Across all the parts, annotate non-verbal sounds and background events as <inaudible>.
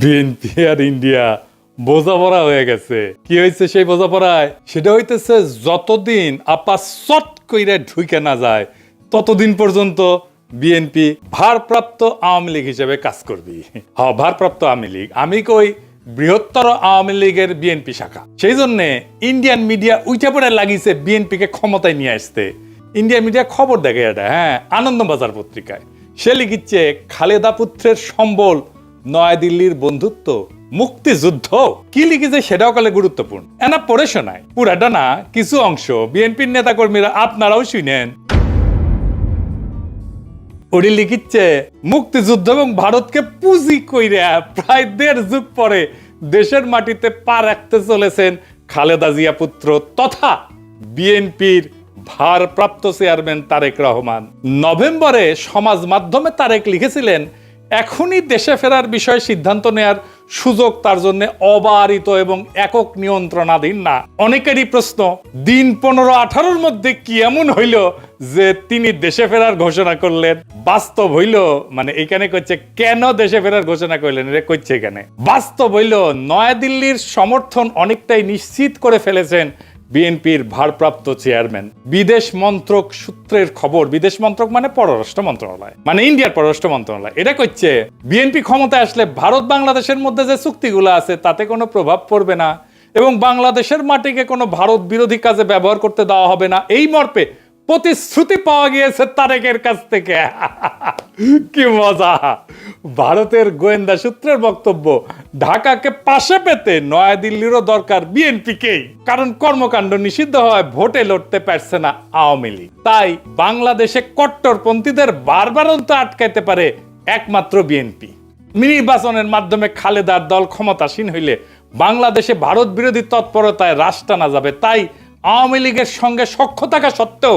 BNP আর India বোঝাপড়া হয়ে গেছে। কি হয়েছে সেই বোঝাপড়ায়? সেটা হইতেছে যতদিন আপা চট কইরা ঢুকে না যায়, ততদিন পর্যন্ত বিএনপি ভারপ্রাপ্ত আওয়ামী লীগ হিসেবে কাজ করবি। হ ভারপ্রাপ্ত আওয়ামী লীগ। আমি কই বৃহত্তর আওয়ামী লীগের বিএনপি শাখা। সেই জন্যে ইন্ডিয়ান মিডিয়া উইটা পড়ে লাগিয়েছে বিএনপিকে ক্ষমতায় নিয়ে আসতে। ইন্ডিয়ান মিডিয়া খবর দেখে এটা হ্যাঁ আনন্দবাজার পত্রিকায়। সে লিখিচ্ছে, খালেদা পুত্রের সম্বল নয়াদিল্লির বন্ধুত্ব, মুক্তিযুদ্ধ, কি লিখেছে সেটাও কালে গুরুত্বপূর্ণ। এনা পড়ে শোনায়, পুরাটা না, কিছু অংশ বিএনপির নেতাকর্মীরা আপনারাও শুনেন। ওটি লিখিচ্ছে, মুক্তিযুদ্ধ এবং ভারতকে পুঁজি কইরা প্রায় দেড় যুগ পরে দেশের মাটিতে পা রাখতে চলেছেন খালেদা জিয়া পুত্র তথা বিএনপির ভারপ্রাপ্ত চেয়ারম্যান তারেক রহমান। নভেম্বরে সমাজ মাধ্যমে তারেক লিখেছিলেন এখনই দেশে ফেরার বিষয়ে সিদ্ধান্ত নেয়ার সুযোগ তার জন্য অবারিত এবং একক নিয়ন্ত্রণাধীন না। অনেকেরই প্রশ্ন, দিন পনেরো আঠারোর মধ্যে কি এমন হইল যে তিনি দেশে ফেরার ঘোষণা করলেন? বাস্তব হইল মানে এখানে কইছে, কেন দেশে ফেরার ঘোষণা করলেন? এটা কইছে এখানে। বাস্তব হইল, নয়াদিল্লির সমর্থন অনেকটাই নিশ্চিত করে ফেলেছেন বিএনপির ভারপ্রাপ্ত চেয়ারম্যান। বিদেশ মন্ত্রক সূত্রের খবর, বিদেশ মন্ত্রক মানে পররাষ্ট্র মন্ত্রণালয় মানে ইন্ডিয়ার পররাষ্ট্র মন্ত্রণালয়। এটা করছে বিএনপি ক্ষমতায় আসলে ভারত বাংলাদেশের মধ্যে যে চুক্তিগুলো আছে, তাতে কোনো প্রভাব পড়বে না। এবং বাংলাদেশের মাটিকে কোনো ভারত বিরোধী কাজে ব্যবহার করতে দেওয়া হবে না। এই মর্পে প্রতিশ্রুতি পাওয়া গিয়েছে তারেকের কাছ থেকে। <laughs> কি মজা। ভারতের গোয়েন্দা সূত্রের বক্তব্য, ঢাকাকে পাশে পেতে নয়াদিল্লিরও দরকার বিএনপিকেই, কারণ কর্মকাণ্ড নিষিদ্ধ হয় ভোটে লড়তে পারছে না আওয়ামী লীগ। তাই বাংলাদেশে কট্টরপন্থীদের বারবারন্ত আটকাইতে পারে একমাত্র বিএনপি। নির্বাচনের মাধ্যমে খালেদার দল ক্ষমতাসীন হইলে বাংলাদেশে ভারত বিরোধী তৎপরতায় রাশ টানা যাবে। তাই আওয়ামী লীগের সঙ্গে সখ্য থাকা সত্ত্বেও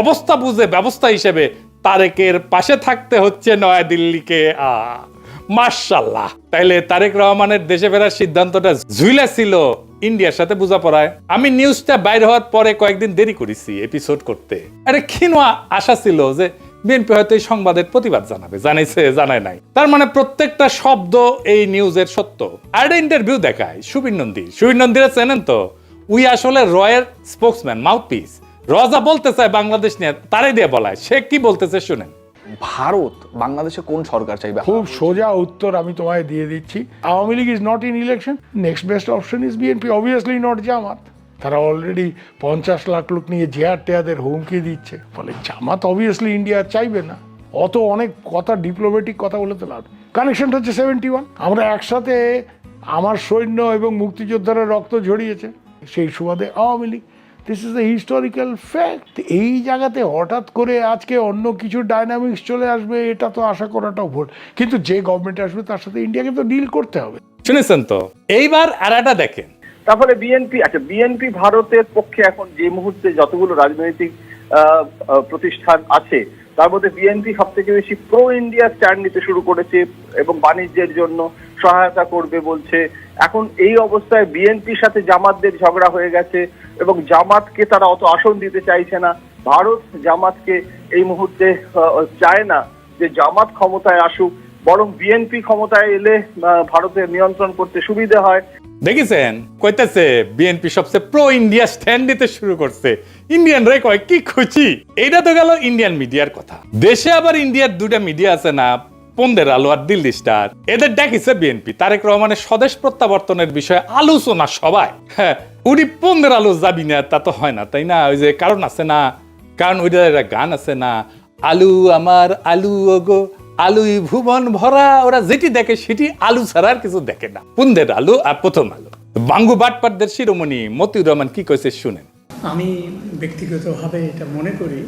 অবস্থা বুঝে ব্যবস্থা হিসেবে তারেকের পাশে থাকতে হচ্ছে নয়াদিল্লিকে আ মার্শাল্লাহ তাইলে তারেক রহমানের দেশে ফেরার সিদ্ধান্তটা ঝুইলা ছিল ইন্ডিয়ার সাথে বোঝাপড়ায়। আমি নিউজটা বাইর হওয়ার পরে কয়েকদিন দেরি করেছি এপিসোড করতে। আরে ক্ষীণা আশা ছিল যে বিএনপি হয়তো এই সংবাদের প্রতিবাদ জানাবে। জানাইছে, জানায় নাই। তার মানে প্রত্যেকটা শব্দ এই নিউজের সত্য। আর ইন্টারভিউ দেখায় সুবীর নন্দী। সুবীর নন্দীরা চেনেন তো? উই আসলে রয়ের স্পোক্সম্যান মাউথপিস রজা বলতে চায় বাংলাদেশ নিয়ে তারাই দিয়ে বলায়। সে কি বলতেছে শুনেন। ভারত বাংলাদেশে কোন সরকার চাইবে? খুব সোজা উত্তর আমি তোমায় দিয়ে দিচ্ছি। Awami League is not in election next best option is BNP obviously not Jamaat. তারা অলরেডি পঞ্চাশ লাখ লোক নিয়ে জেয়ার টেয়াদের হুমকি দিচ্ছে। ফলে জামাত অবভিয়াসলি ইন্ডিয়া চাইবে না। অত অনেক কথা ডিপ্লোম্যাটিক কথা বলে তো লাভ কানেকশনটা হচ্ছে সেভেন্টি ওয়ান আমরা একসাথে আমার সৈন্য এবং মুক্তিযোদ্ধারা রক্ত ঝরিয়েছে। সেই সুবাদে Awami League this is a historical fact এই জায়গাতে হঠাৎ করে আজকে অন্য কিছু ডাইনামিক্স চলে আসবে এটা তো আশা করাটাও ভুল। কিন্তু যে গভর্নমেন্ট আসবে তার সাথে ইন্ডিয়াকে তো ডিল করতে হবে। শুনেছেন তো? এইবার আর একটা দেখেন। তারপরে বিএনপি আচ্ছা বিএনপি ভারতের পক্ষে এখন যে মুহূর্তে যতগুলো রাজনৈতিক প্রতিষ্ঠান আছে তার মধ্যে বিএনপি সব থেকে বেশি প্রো ইন্ডিয়া স্ট্যান্ড নিতে শুরু করেছে এবং বাণিজ্যের জন্য। সহায়তা করবে বলছে। এখন এই অবস্থায় বিএনপির সাথে জামাতদের ঝগড়া হয়ে গেছে এবং জামাতকে তারা অত আসন দিতে চাইছে না। ভারত জামাতকে এই মুহূর্তে চায় না যে জামাত ক্ষমতায় আসুক, বরং বিএনপি ক্ষমতায় এলে ভারতের নিয়ন্ত্রণ করতে সুবিধা হয়। দেখেছেন? কইতেছে, বিএনপি সবচেয়ে প্রো ইন্ডিয়া স্ট্যান্ড নিতে শুরু করছে। ইন্ডিয়ান রে কয়, কি খুশি? এটা তো গেল ইন্ডিয়ান মিডিয়ার কথা। দেশে আবার ইন্ডিয়ার দুটা মিডিয়া আছে না পন্দের আলো আর দিল্লি স্টার। এদের ডাকিছে বিএনপি, তারেক রহমানের স্বদেশ প্রত্যাবর্তনের বিষয়ে আলোচনা সবাই হ্যাঁ উনি পন্দের আলো যাবি না, তা তো হয় না, তাই না? ওই যে কারণ আছে না? কারণ ওইটার একটা গান আছে না? আলু আমার আলু, ওগো, আলুই ভুবন ভরা, ওরা যেটি দেখে সেটি আলু ছাড়া আর কিছু দেখে না। পুন্দের আলু আর প্রথম আলু। বাঙ্গু বাটপাটদের শিরোমণি মতিউর রহমান কি কইছে শুনেন? আমি ব্যক্তিগতভাবে এটা মনে করি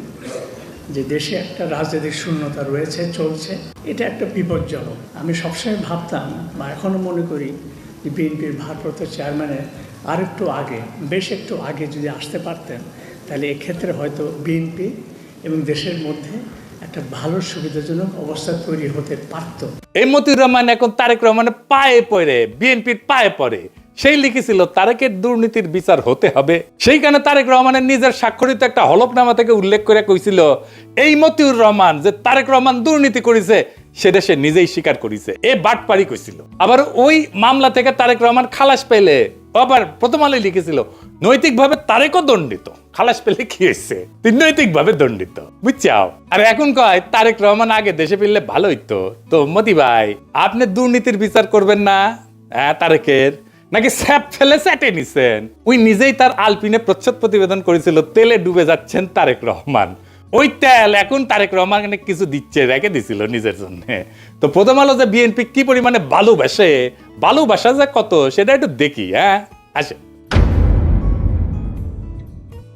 যে দেশে একটা রাজনৈতিক শূন্যতা রয়েছে, চলছে, এটা একটা বিপজ্জনক। আমি সবসময় ভাবতাম বা এখনও মনে করি যে বিএনপির ভারপ্রাপ্ত চেয়ারম্যানের আর একটু আগে, বেশ একটু আগে যদি আসতে পারতেন, তাহলে এক্ষেত্রে হয়তো বিএনপি এবং দেশের মধ্যে একটা ভালো সুবিধাজনক অবস্থা তৈরি হতে পারত। এই মতিউর রহমান এখন তারেক রহমানের পায়ে পড়ে, বিএনপির পায়ে পড়ে। সেই লিখেছিল, তারেকের দুর্নীতির বিচার হতে হবে। সেইখানে তারেক রহমানের নিজের স্বাক্ষরিত একটা হলফনামা থেকে উল্লেখ করে কইছিল, এই মতিউর রহমান যে তারেক রহমান দুর্নীতি করেছে সেটা সে নিজেই স্বীকার করেছে। এ বাটপারি কইছিল। আবার ওই মামলা থেকে তারেক রহমান খালাস পেলে আবার প্রথম আলোয় লিখেছিল, নৈতিকভাবে তারেকও দণ্ডিত। খালাস পেলে কি হয়েছে? তুই নৈতিকভাবে দণ্ডিত। বুঝছাও? আর এখন কয়, তারেক রহমান আগে দেশে ফিরলে ভালো হইতো। তো মতি ভাই, আপনি দুর্নীতির বিচার করবেন না? হ্যাঁ তারেকের। নাকি স্যাপ ফেলে স্যাটে নিছেন? ওই নিজেই তার আলপিনে প্রচ্ছদ প্রতিবেদন করেছিল, তেলে ডুবে যাচ্ছেন তারেক রহমান। ওই তেল এখন তারেক রহমান কিছু দিচ্ছে, রেখে দিছিল নিজের জন্য। তো প্রথম আলো যে বিএনপি কি পরিমাণে ভালোবাসে, ভালোবাসা যে কত, সেটা একটু দেখি হ্যাঁ? আসে।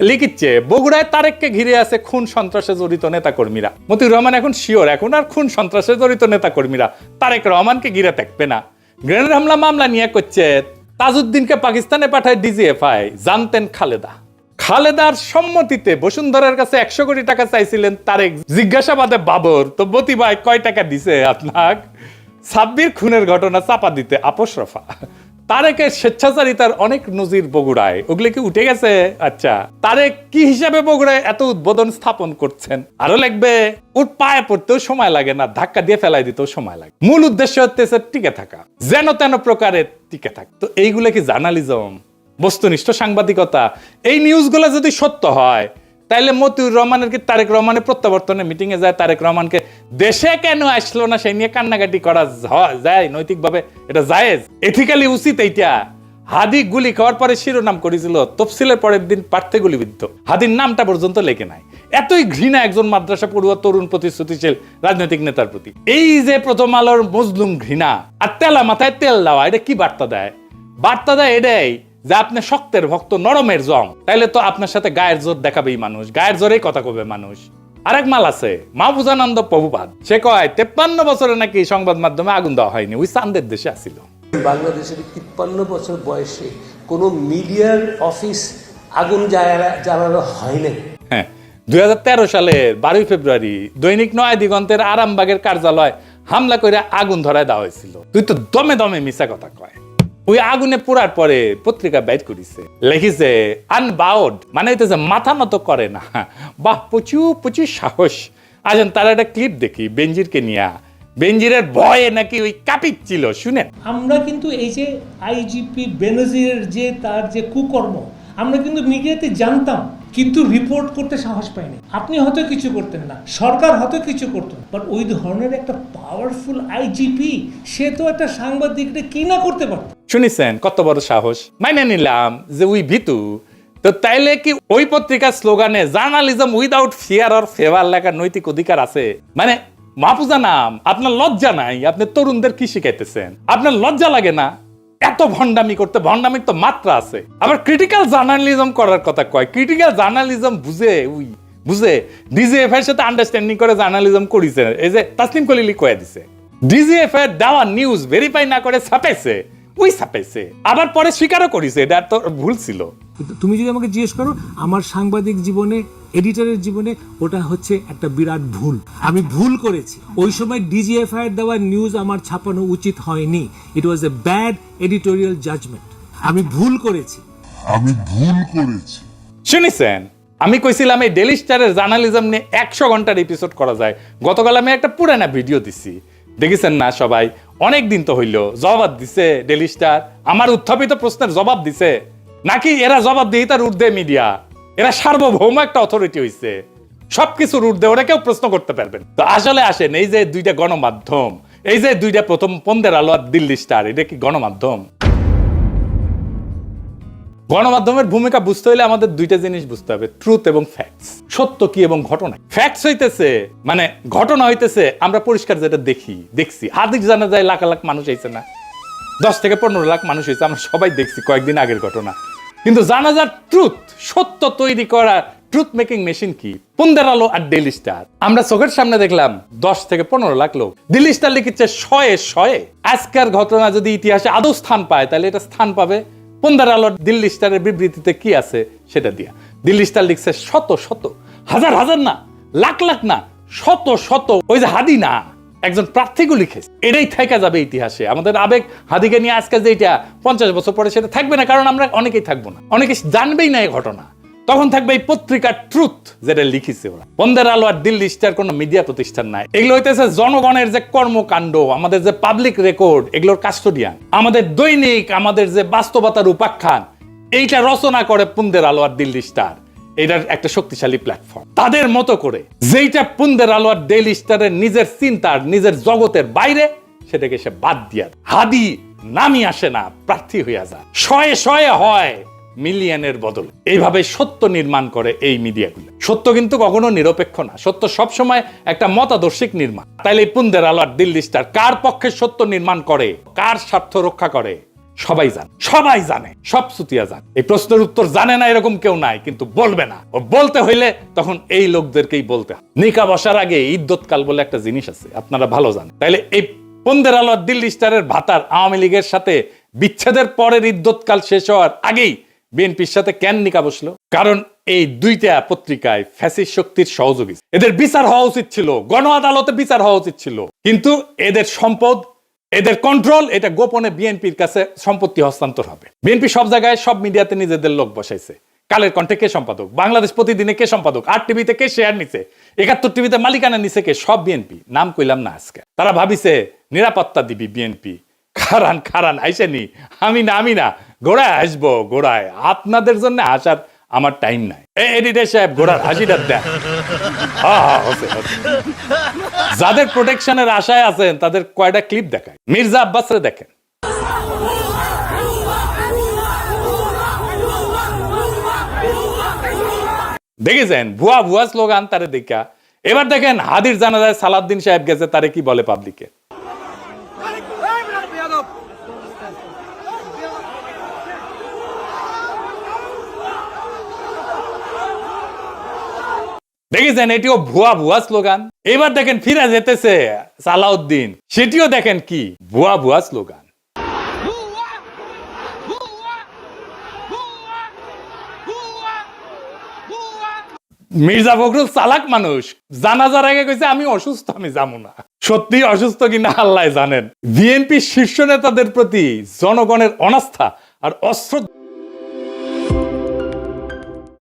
লিখিচ্ছে, বগুড়ায় তারেককে ঘিরে আছে খুন সন্ত্রাসে জড়িত নেতাকর্মীরা। মতিউর রহমান এখন শিওর, এখন আর খুন সন্ত্রাসে জড়িত নেতাকর্মীরা তারেক রহমানকে ঘিরে থাকবে না। গ্রেনেড হামলা মামলা নিয়ে করছে তাজউদ্দিনকে পাকিস্তানে পাঠায় ডিজিএফআই। জানতেন খালেদা। খালেদার সম্মতিতে বসুন্ধরার কাছে একশো কোটি টাকা চাইছিলেন তারেক। জিজ্ঞাসাবাদে বাবর, তো বতি ভাই কয় টাকা দিছে আপনার সাব্বির খুনের ঘটনা চাপা দিতে আপোষ রফা। তারেকের স্বেচ্ছাচারিতার অনেক নজির বগুড়ায়। ওগুলো কি উঠে গেছে? আচ্ছা। তারেক কি হিসাবে বগুড়ায় এত উদ্বোধন স্থাপন করছেন? আরও লাগবে ওর পায়ে পড়তেও সময় লাগে না, ধাক্কা দিয়ে ফেলাই দিতেও সময় লাগে। মূল উদ্দেশ্য হচ্ছে টিকে থাকা। যেন তেন প্রকারের টিকে থাকা। তো এইগুলো কি জার্নালিজম? বস্তুনিষ্ঠ সাংবাদিকতা। এই নিউজগুলো যদি সত্য হয় তাইলে মতিউর রহমানের কি তারেক রহমানের প্রত্যাবর্তনে মিটিং এ যায়? তারেক রহমানকে দেশে কেন আসলো না? সেই নিয়ে কান্নাকাটি করা যায় নৈতিকভাবে, এটা জায়েজ। এথিক্যালি উচিত এইটা। হাদি গুলি খাওয়ার পরে শিরোনাম করেছিল, তফসিলের পরের দিন পার্থে গুলিবিদ্ধ। হাদির নামটা পর্যন্ত লেখে নাই। এতই ঘৃণা একজন মাদ্রাসা পড়ুয়া, তরুণ প্রতিশ্রুতিশীল রাজনৈতিক নেতার প্রতি। এই যে প্রথম আলোর মজলুম ঘৃণা, আর তেলা মাথায় তেল দেওয়া, এটা কি বার্তা দেয়? বার্তা দেয় এটাই যে আপনি শক্তের ভক্ত নরমের জং তাইলে তো আপনার সাথে গায়ের জোর দেখাবেই মানুষ গায়ের জোরেই কথা কবে মানুষ। আরেক মাল আছে মাহফুজানন্দ প্রভুপাদ। সে কয় তেপ্পান্ন বছরে নাকি সংবাদ মাধ্যমে আগুন দেওয়া হয়নি ওই চান্দের দেশে আসিল বাংলাদেশের তিপ্পান্ন বছর বয়সে কোনো মিডিয়ার অফিস আগুন জ্বালা- জ্বালানো হয় নাই। হ্যাঁ দুই সালের বারোই ফেব্রুয়ারি দৈনিক নয় দিগন্তের আরামবাগের কার্যালয় হামলা করে আগুন ধরায় দেওয়া হয়েছিল। তুই তো দমে দমে মিশা কথা কয়। ওই আগুনে পোড়ার পরে পত্রিকা বাইট করিছে। লেখিছে আনবাউড মানে হইতেছে মাথা নত করে না। বাহ, প্রচুর প্রচুর সাহস। আজন তার একটা ক্লিপ দেখি বেঞ্জিরকে নিয়ে। বেঞ্জিরের ভয়ে নাকি ওই কাঁপিচ্ছিল শুনেন। আমরা কিন্তু এই যে আইজিপি বেনজিরের যে তার যে কুকর্ম, আমরা কিন্তু মিডিয়াতে জানতাম কিন্তু রিপোর্ট করতে সাহস পাইনি। আপনি হয়তো কিছু করতেন না। সরকার হয়তো কিছু করতো বাট ওই ধরনের একটা পাওয়ারফুল আইজিপি সে তো একটা সাংবাদিকটা কি না করতে পারত। শুনিছেন, কত বড় সাহস? মাইনে নিলাম যে উই ভিতু। তো তাইলে কি ওই পত্রিকার স্লোগানে journalism without fear or favour লেখার নৈতিক অধিকার আছে? মানে মাহফুজা নাম, আপনার লজ্জা নাই, আপনি তরুণদের কি শিখাইতেছেন? আপনার লজ্জা লাগে না? এত ভণ্ডামি করতে, ভণ্ডামির তো মাত্রা আছে। আবার ক্রিটিক্যাল জার্নালিজম করার কথা কয়। ক্রিটিক্যাল জার্নালিজম বুঝে, উই, বুঝে। ডিজিএফ এর সাথে আন্ডারস্ট্যান্ডিং করে জার্নালিজম করিছে। এই যে তাসলিম কলিলি কয়ে দিছে। ডিজিএফ এর দেওয়া নিউজ ভেরিফাই না করে ছাপাইছে ওই ছাপাইছে আবার পরে স্বীকারও করিছে এটা তো ভুল ছিল। কিন্তু তুমি যদি আমাকে জিজ্ঞেস করো আমার সাংবাদিক জীবনে এডিটরের জীবনে ওটা হচ্ছে একটা বিরাট ভুল। আমি ভুল করেছি। ওই সময় ডিজিএফআই এর দেওয়া নিউজ আমার ছাপানো উচিত হয়নি। It was a bad editorial judgement আমি ভুল করেছি। আমি ভুল করেছি। শুনেছেন আমি কইছিলাম এই ডেলি স্টারের জার্নালিজম নিয়ে একশো ঘণ্টার এপিসোড করা যায়। গতকাল আমি একটা পুরানা ভিডিও দিছি। দেখেছেন না সবাই? অনেক দিন তো হইল, জবাব দিছে ডেলি স্টার আমার উত্থাপিত প্রশ্নের জবাব দিছে। নাকি এরা জবাব দিয়ে তার ঊর্ধ্বে মিডিয়া এরা সার্বভৌম একটা অথরিটি হইছে। সবকিছুর ঊর্ধ্বে ওরা কেউ প্রশ্ন করতে পারবেন তো আসলে আসেন, এই যে দুইটা গণমাধ্যম, এই যে দুইটা প্রথম পন্দের আলো আর দিল্লি স্টার এটা কি গণমাধ্যম? গণমাধ্যমের ভূমিকা বুঝতে হলে আমাদের দুইটা জিনিস বুঝতে হবে ট্রুথ এবং ফ্যাক্টস সত্য কি এবং ঘটনা? ফ্যাক্টস হইতেছে মানে ঘটনা হইতেছে, আমরা পরিষ্কার যেটা দেখি, দেখছি। হাদিস জানা যায় লাখ লাখ মানুষ হয়েছে না। দশ থেকে পনেরো লাখ মানুষ হয়েছে আমরা সবাই দেখছি কয়েকদিন আগের ঘটনা। কিন্তু জানাজার ট্রুথ সত্য তৈরি করা ট্রুথ মেকিং মেশিন কি? পন্দের আলো আর ডেলি স্টার আমরা চোখের সামনে দেখলাম, দশ থেকে পনেরো লাখ লোক। ডেলি স্টার লিখেছে শয়ে শয়ে। আজকের ঘটনা যদি ইতিহাসে আদৌ স্থান পায়, তাহলে এটা স্থান পাবে পন্দের আলোর দিল্লি স্টারের বিবৃতিতে কি আছে সেটা দিয়া। দিল্লি স্টার লিখছে শত শত, হাজার হাজার না, লাখ লাখ না, শত শত, ওই যে হাদি না, একজন প্রার্থীকে লিখেছে। এটাই থেকে যাবে ইতিহাসে। আমাদের আবেগ হাদিকে নিয়ে আজকে যে এটা পঞ্চাশ বছর পরে সেটা থাকবে না, কারণ আমরা অনেকেই থাকব না। অনেকে জানবেই না এই ঘটনা। তখন থাকবে এই পত্রিকার ট্রুথ যেটা লিখিছে ওরা। বন্দের আলো আর দিল্লি স্টার কোনো মিডিয়া প্রতিষ্ঠান নাই। এগুলো হইতেছে জনগণের যে কর্মকাণ্ড, আমাদের যে পাবলিক রেকর্ড এগুলোর কাস্টোডিয়ান আমাদের দৈনিক, আমাদের যে বাস্তবতার উপাখ্যান, এইটা রচনা করে পুন্দের আলো আর দিল্লি স্টার। এটার একটা শক্তিশালী প্ল্যাটফর্ম তাদের মতো করে, যেইটা পুন্দের আলো আর ডেইলি স্টারের নিজের চিন্তার, নিজের জগতের বাইরে, সেটাকে সে বাদ দিয়া, হাদি নামি আসে না, প্রার্থী হইয়া যায়। শয়ে শয়ে হয় মিলিয়নের বদল। এইভাবে সত্য নির্মাণ করে এই মিডিয়াগুলো। সত্য কিন্তু কখনো নিরপেক্ষ না। সত্য সবসময় একটা মতাদর্শিক নির্মাণ। তাইলে পুন্দের আলো আর দিল্লি স্টার, কার পক্ষে সত্য নির্মাণ করে? কার স্বার্থ রক্ষা করে? সবাই জানে। সবাই জানে। সব সুতিয়া জানে। এই প্রশ্নের উত্তর জানে না এরকম কেউ নাই, কিন্তু বলবে না। ও বলতে হইলে তখন এই লোকদেরকেই বলতে হয়। নিকা বসার আগে ইদ্যৎকাল বলে একটা জিনিস আছে, আপনারা ভালো জানেন। তাইলে এই পন্দের আলো দিল্লি স্টারের ভাতার আওয়ামী লীগের সাথে বিচ্ছেদের পরের ইদ্যৎকাল শেষ হওয়ার আগেই বিএনপির সাথে কেন নিকা বসল? কারণ এই দুইটা পত্রিকায় ফ্যাসিস শক্তির সহযোগী। এদের বিচার হওয়া উচিত ছিল গণ আদালতে বিচার হওয়া উচিত ছিল। কিন্তু এদের সম্পদ, এদের কন্ট্রোল এটা গোপনে বিএনপির কাছে সম্পত্তি হস্তান্তর হবে। বিএনপি সব জায়গায়, সব মিডিয়াতে নিজেদের লোক বসাইছে। কালের কণ্ঠে কে সম্পাদক? বাংলাদেশ প্রতিদিনে কে সম্পাদক? আর টিভিতে কে শেয়ার নিছে? একাত্তর টিভিতে মালিকানা নিছে কে? সব বিএনপি। নাম কইলাম না আজকে। তারা ভাবিছে, নিরাপত্তা দিবি বিএনপি। খারান খারান, আইসেনি। আমি না আমি না। গোড়ায় আসব, গোড়ায়। আপনাদের জন্য আসার আমার টাইম নাই। এডিটর সাহেব ঘোড়ার হাসিটা হচ্ছে যাদের প্রোটেকশনের আশায় আছেন, তাদের কয়টা ক্লিপ দেখায় মির্জা আব্বাসরে দেখেন। দেখেছেন? ভুয়া ভুয়া স্লোগান তারে দেখা। এবার দেখেন হাদির জানাজায় সালাউদ্দিন সাহেব গেছে, তারে কি বলে পাবলিকে দেখেছেন, এটিও ভুয়া ভুয়া স্লোগান। এবার দেখেন ফিরে যেতেছে সালাউদ্দিন। সেটিও দেখেন কি? ভুয়া ভুয়া স্লোগান। মির্জা ফখরুল চালাক মানুষ। জানাজার আগে কইছে, আমি অসুস্থ, আমি যাব না। সত্যি অসুস্থ কিনা আল্লাহ জানেন। বিএনপি শীর্ষ নেতাদের প্রতি জনগণের অনাস্থা আর অশ্রদ্ধা